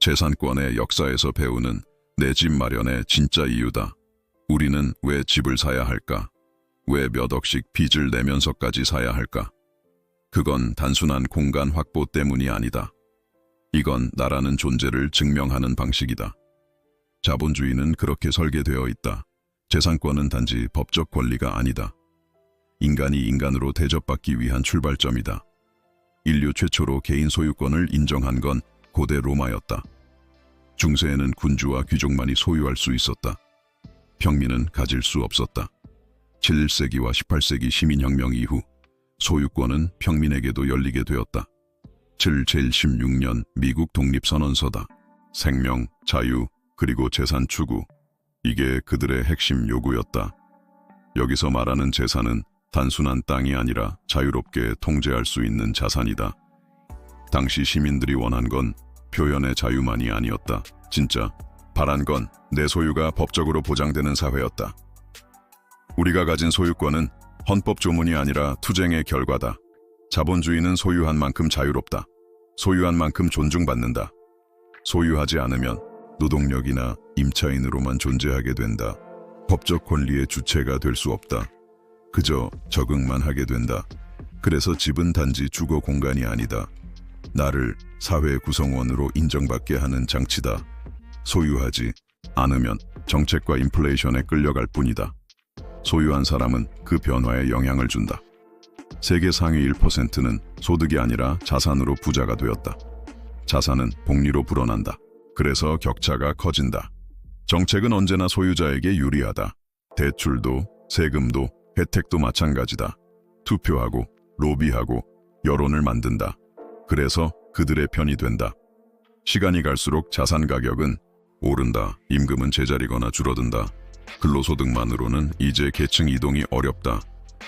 재산권의 역사에서 배우는 내 집 마련의 진짜 이유다. 우리는 왜 집을 사야 할까? 왜 몇 억씩 빚을 내면서까지 사야 할까? 그건 단순한 공간 확보 때문이 아니다. 이건 나라는 존재를 증명하는 방식이다. 자본주의는 그렇게 설계되어 있다. 재산권은 단지 법적 권리가 아니다. 인간이 인간으로 대접받기 위한 출발점이다. 인류 최초로 개인 소유권을 인정한 건 고대 로마였다. 중세에는 군주와 귀족만이 소유할 수 있었다. 평민은 가질 수 없었다. 7세기와 18세기 시민혁명 이후 소유권은 평민에게도 열리게 되었다. 1716년 미국 독립선언서다. 생명, 자유, 그리고 재산 추구. 이게 그들의 핵심 요구였다. 여기서 말하는 재산은 단순한 땅이 아니라 자유롭게 통제할 수 있는 자산이다. 당시 시민들이 원한 건 표현의 자유만이 아니었다. 진짜 바란 건 내 소유가 법적으로 보장되는 사회였다. 우리가 가진 소유권은 헌법 조문이 아니라 투쟁의 결과다. 자본주의는 소유한 만큼 자유롭다. 소유한 만큼 존중받는다. 소유하지 않으면 노동력이나 임차인으로만 존재하게 된다. 법적 권리의 주체가 될 수 없다. 그저 적응만 하게 된다. 그래서 집은 단지 주거 공간이 아니다. 나를 사회 구성원으로 인정받게 하는 장치다. 소유하지 않으면 정책과 인플레이션에 끌려갈 뿐이다. 소유한 사람은 그 변화에 영향을 준다. 세계 상위 1%는 소득이 아니라 자산으로 부자가 되었다. 자산은 복리로 불어난다. 그래서 격차가 커진다. 정책은 언제나 소유자에게 유리하다. 대출도, 세금도, 혜택도 마찬가지다. 투표하고, 로비하고, 여론을 만든다. 그래서 그들의 편이 된다. 시간이 갈수록 자산 가격은 오른다. 임금은 제자리거나 줄어든다. 근로소득만으로는 이제 계층 이동이 어렵다.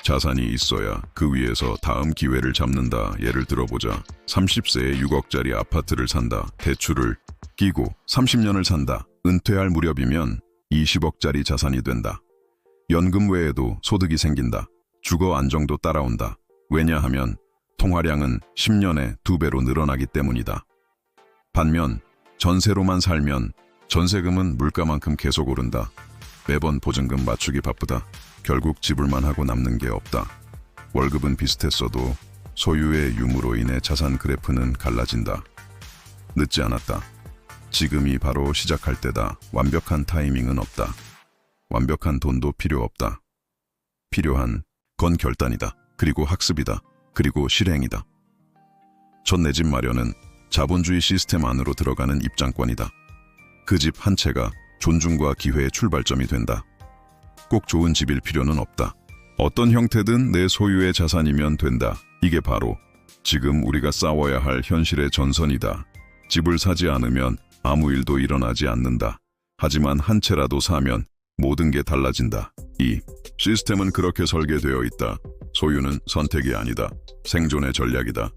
자산이 있어야 그 위에서 다음 기회를 잡는다. 예를 들어보자. 30세에 6억짜리 아파트를 산다. 대출을 끼고 30년을 산다. 은퇴할 무렵이면 20억짜리 자산이 된다. 연금 외에도 소득이 생긴다. 주거 안정도 따라온다. 왜냐하면 통화량은 10년에 두 배로 늘어나기 때문이다. 반면 전세로만 살면 전세금은 물가만큼 계속 오른다. 매번 보증금 맞추기 바쁘다. 결국 지불만 하고 남는 게 없다. 월급은 비슷했어도 소유의 유무로 인해 자산 그래프는 갈라진다. 늦지 않았다. 지금이 바로 시작할 때다. 완벽한 타이밍은 없다. 완벽한 돈도 필요 없다. 필요한 건 결단이다. 그리고 학습이다. 그리고 실행이다. 첫 내 집 마련은 자본주의 시스템 안으로 들어가는 입장권이다. 그 집 한 채가 존중과 기회의 출발점이 된다. 꼭 좋은 집일 필요는 없다. 어떤 형태든 내 소유의 자산이면 된다. 이게 바로 지금 우리가 싸워야 할 현실의 전선이다. 집을 사지 않으면 아무 일도 일어나지 않는다. 하지만 한 채라도 사면 모든 게 달라진다. 이 시스템은 그렇게 설계되어 있다. 소유는 선택이 아니다. 생존의 전략이다.